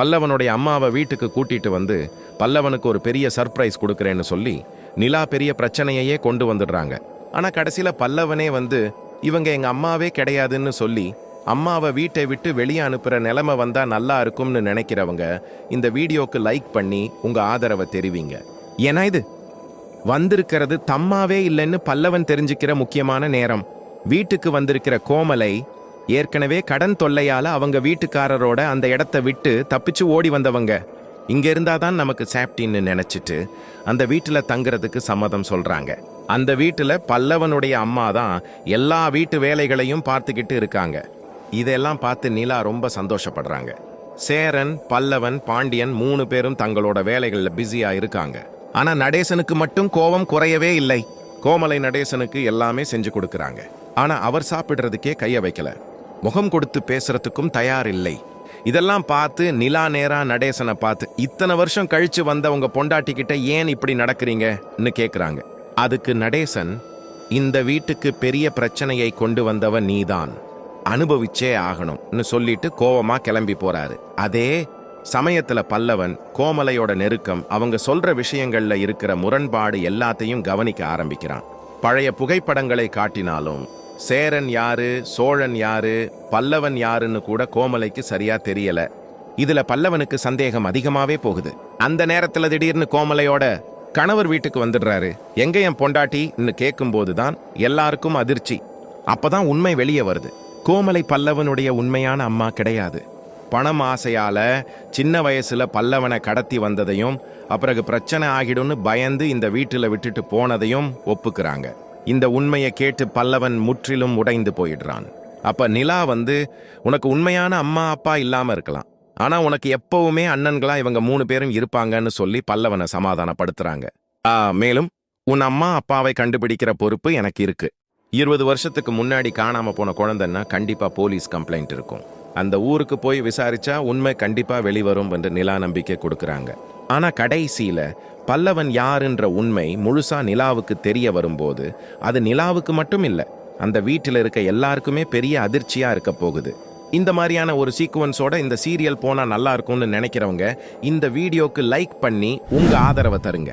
பல்லவனுடைய அம்மாவை வீட்டுக்கு கூட்டிட்டு வந்து பல்லவனுக்கு ஒரு பெரிய சர்ப்ரைஸ் கொடுக்குறேன்னு சொல்லி நிலா பெரிய பிரச்சனையையே கொண்டு வந்துடுறாங்க. ஆனால் கடைசியில் பல்லவனே வந்து இவங்க எங்கள் அம்மாவே கிடையாதுன்னு சொல்லி அம்மாவை வீட்டை விட்டு வெளியே அனுப்புகிற நிலைமை வந்தால் நல்லா இருக்கும்னு நினைக்கிறவங்க இந்த வீடியோக்கு லைக் பண்ணி உங்கள் ஆதரவை தெரிவிங்க. ஏன்னா இது வந்திருக்கிறது தம்மாவே இல்லைன்னு பல்லவன் தெரிஞ்சுக்கிற முக்கியமான நேரம். வீட்டுக்கு வந்திருக்கிற கோமலை ஏற்கனவே கடன் தொல்லையால அவங்க வீட்டுக்காரரோட அந்த இடத்த விட்டு தப்பிச்சு ஓடி வந்தவங்க. இங்க இருந்தாதான் நமக்கு சேஃப்டின்னு நினைச்சிட்டு அந்த வீட்டுல தங்குறதுக்கு சம்மதம் சொல்றாங்க. அந்த வீட்டுல பல்லவனுடைய அம்மா தான் எல்லா வீட்டு வேலைகளையும் பார்த்துக்கிட்டு இருக்காங்க. இதெல்லாம் பார்த்து நிலா ரொம்ப சந்தோஷப்படுறாங்க. சேரன் பல்லவன் பாண்டியன் மூணு பேரும் தங்களோட வேலைகளில் பிஸியா இருக்காங்க. ஆனா நடேசனுக்கு மட்டும் கோபம் குறையவே இல்லை. கோமலை நடேசனுக்கு எல்லாமே செஞ்சு கொடுக்குறாங்க. ஆனா அவர் சாப்பிடுறதுக்கே கைய வைக்கல. முகம் கொடுத்து பேசுறதுக்கும் தயார் இல்லை இதெல்லாம் பார்த்து நிலா நேரா நடேசனை பார்த்து இத்தனை வருஷம் கழிச்சு வந்த உங்க பொண்டாட்டி கிட்ட ஏன் இப்படி நடக்கிறீங்கன்னு கேட்குறாங்க அதுக்கு நடேசன் இந்த வீட்டுக்கு பெரிய பிரச்சனையை கொண்டு வந்தவன் நீதான். அனுபவிச்சே ஆகணும்னு சொல்லிட்டு கோவமா கிளம்பி போறாரு. அதே சமயத்துல பல்லவன் கோமலையோட நெருக்கம் அவங்க சொல்ற விஷயங்கள்ல இருக்கிற முரண்பாடு எல்லாத்தையும் கவனிக்க ஆரம்பிக்கிறான். பழைய புகைப்படங்களை காட்டினாலும் சேரன் யாரு சோழன் யாரு பல்லவன் யாருன்னு கூட கோமலைக்கு சரியா தெரியல. இதுல பல்லவனுக்கு சந்தேகம் அதிகமாவே போகுது. அந்த நேரத்துல திடீர்னு கோமலையோட கணவர் வீட்டுக்கு வந்துடுறாரு. எங்க என் பொண்டாட்டின்னு கேட்கும்போது தான் எல்லாருக்கும் அதிர்ச்சி. அப்பதான் உண்மை வெளியே வருது. கோமலை பல்லவனுடைய உண்மையான அம்மா கிடையாது. பணம் ஆசையால சின்ன வயசுல பல்லவனை கடத்தி வந்ததையும் அப்பிறகு பிரச்சனை ஆகிடும்னு பயந்து இந்த வீட்டுல விட்டுட்டு போனதையும் ஒப்புக்கிறாங்க. இந்த உண்மையை கேட்டு பல்லவன் முற்றிலும் உடைந்து போயிடுறான். அப்ப நிலா வந்து உனக்கு உண்மையான அம்மா அப்பா இல்லாம இருக்கலாம். ஆனா உனக்கு எப்பவுமே அண்ணன்களா இவங்க மூணு பேரும் இருப்பாங்கன்னு சொல்லி பல்லவனை சமாதானப்படுத்துறாங்க. ஆ, மேலும் உன் அம்மா அப்பாவை கண்டுபிடிக்கிற பொறுப்பு எனக்கு இருக்கு. இருபது வருஷத்துக்கு முன்னாடி காணாம போன குழந்தைன்னா கண்டிப்பா போலீஸ் கம்ப்ளைண்ட் இருக்கும். அந்த ஊருக்கு போய் விசாரிச்சா உண்மை கண்டிப்பா வெளிவரும் என்று நிலா நம்பிக்கை கொடுக்குறாங்க. ஆனா கடைசியில பல்லவன் யாருன்ற உண்மை முழுசா நிலாவுக்கு தெரிய வரும்போது அது நிலாவுக்கு மட்டும் இல்லை அந்த வீட்டில் இருக்க எல்லாருக்குமே பெரிய அதிர்ச்சியா இருக்க போகுது. இந்த மாதிரியான ஒரு சீக்குவன்ஸோட இந்த சீரியல் போனால் நல்லா இருக்கும்னு நினைக்கிறவங்க இந்த வீடியோக்கு லைக் பண்ணி உங்கள் ஆதரவை தருங்க.